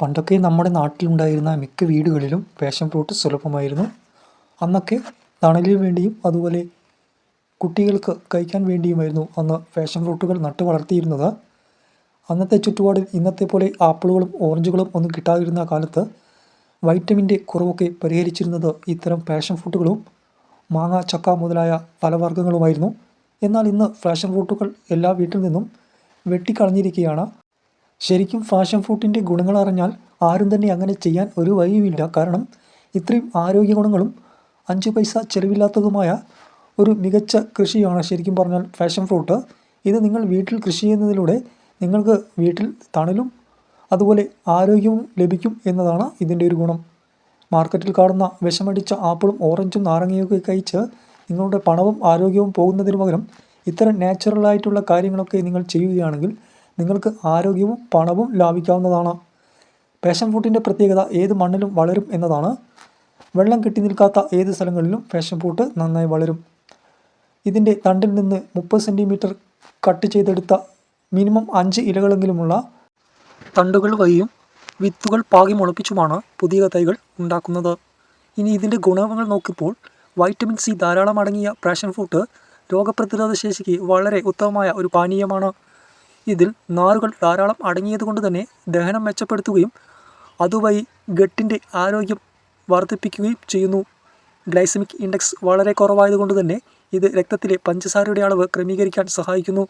പണ്ടൊക്കെ നമ്മുടെ നാട്ടിലുണ്ടായിരുന്ന മിക്ക വീടുകളിലും പാഷൻ ഫ്രൂട്ട് സുലഭമായിരുന്നു. അന്നൊക്കെ തണലിന് വേണ്ടിയും അതുപോലെ കുട്ടികൾക്ക് കഴിക്കാൻ വേണ്ടിയുമായിരുന്നു അന്ന് പാഷൻ ഫ്രൂട്ടുകൾ നട്ടു വളർത്തിയിരുന്നത്. അന്നത്തെ ചുറ്റുപാടിൽ ഇന്നത്തെ പോലെ ആപ്പിളുകളും ഓറഞ്ചുകളും ഒന്നും കിട്ടാതിരുന്ന കാലത്ത് വൈറ്റമിന്റെ കുറവൊക്കെ പരിഹരിച്ചിരുന്നത് ഇത്തരം പാഷൻ ഫ്രൂട്ടുകളും മാങ്ങ ചക്ക മുതലായ ഫലവർഗങ്ങളുമായിരുന്നു എന്നാൽ ഇന്ന് പാഷൻ ഫ്രൂട്ടുകൾ എല്ലാ വീട്ടിൽ നിന്നും വെട്ടിക്കളഞ്ഞിരിക്കുകയാണ്. ശരിക്കും ഫാഷൻ ഫുഡിന്റെ ഗുണങ്ങൾ അറിഞ്ഞാൽ ആരും തന്നെ അങ്ങനെ ചെയ്യാൻ ഒരു വഴിയുമില്ല. കാരണം ഇത്രയും ആരോഗ്യ ഗുണങ്ങളും അഞ്ച് പൈസ ചെലവില്ലാത്തതുമായ ഒരു മികച്ച കൃഷിയാണ് ശരിക്കും പറഞ്ഞാൽ ഫാഷൻ ഫ്രൂട്ട്. ഇത് നിങ്ങൾ വീട്ടിൽ കൃഷി ചെയ്യുന്നതിലൂടെ നിങ്ങൾക്ക് വീട്ടിൽ തണലും അതുപോലെ ആരോഗ്യവും ലഭിക്കും എന്നതാണ് ഇതിന്റെ ഒരു ഗുണം. മാർക്കറ്റിൽ കാണുന്ന വിഷമടിച്ച ആപ്പിളും ഓറഞ്ചും നാരങ്ങയൊക്കെ കഴിച്ച് നിങ്ങളുടെ പണവും ആരോഗ്യവും പോകുന്നതിന് പകരം ഇത്തരം നാച്ചുറലായിട്ടുള്ള കാര്യങ്ങളൊക്കെ നിങ്ങൾ ചെയ്യുകയാണെങ്കിൽ നിങ്ങൾക്ക് ആരോഗ്യവും പണവും ലാഭിക്കാവുന്നതാണ്. പാഷൻ ഫ്രൂട്ടിന്റെ പ്രത്യേകത ഏത് മണ്ണിലും വളരും എന്നതാണ്. വെള്ളം കെട്ടി നിൽക്കാത്ത ഏത് സ്ഥലങ്ങളിലും പാഷൻ ഫ്രൂട്ട് നന്നായി വളരും. ഇതിന്റെ തണ്ടിൽ നിന്ന് മുപ്പത് സെന്റിമീറ്റർ കട്ട് ചെയ്തെടുത്ത മിനിമം അഞ്ച് ഇലകളെങ്കിലുമുള്ള തണ്ടുകൾ വഴിയും വിത്തുകൾ പാകി മുളപ്പിച്ചുമാണ് പുതിയ തൈകൾ ഉണ്ടാക്കുന്നത്. ഇനി ഇതിന്റെ ഗുണങ്ങൾ നോക്കിയപ്പോൾ വൈറ്റമിൻ സി ധാരാളം അടങ്ങിയ പാഷൻ ഫ്രൂട്ട് രോഗപ്രതിരോധ ശേഷിക്ക് വളരെ ഉത്തമമായ ഒരു പാനീയമാണ്. ഇതിൽ നാരുകൾ ധാരാളം അടങ്ങിയതുകൊണ്ട് തന്നെ ദഹനം മെച്ചപ്പെടുത്തുകയും അതുവഴി ഗട്ടിന്റെ ആരോഗ്യം വർദ്ധിപ്പിക്കുകയും ചെയ്യുന്നു. ഗ്ലൈസമിക് ഇൻഡെക്സ് വളരെ കുറവായതുകൊണ്ട് തന്നെ ഇത് രക്തത്തിലെ പഞ്ചസാരയുടെ അളവ് ക്രമീകരിക്കാൻ സഹായിക്കുന്നു.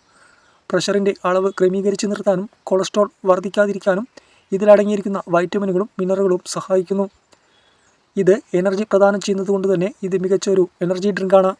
പ്രഷറിന്റെ അളവ് ക്രമീകരിച്ച് നിർത്താനും കൊളസ്ട്രോൾ വർദ്ധിക്കാതിരിക്കാനും ഇതിലടങ്ങിയിരിക്കുന്ന വൈറ്റമിനുകളും മിനറലുകളും സഹായിക്കുന്നു. ഇത് എനർജി പ്രദാനം ചെയ്യുന്നത് കൊണ്ട് തന്നെ ഇത് മികച്ച ഒരു എനർജി ഡ്രിങ്കാണ്.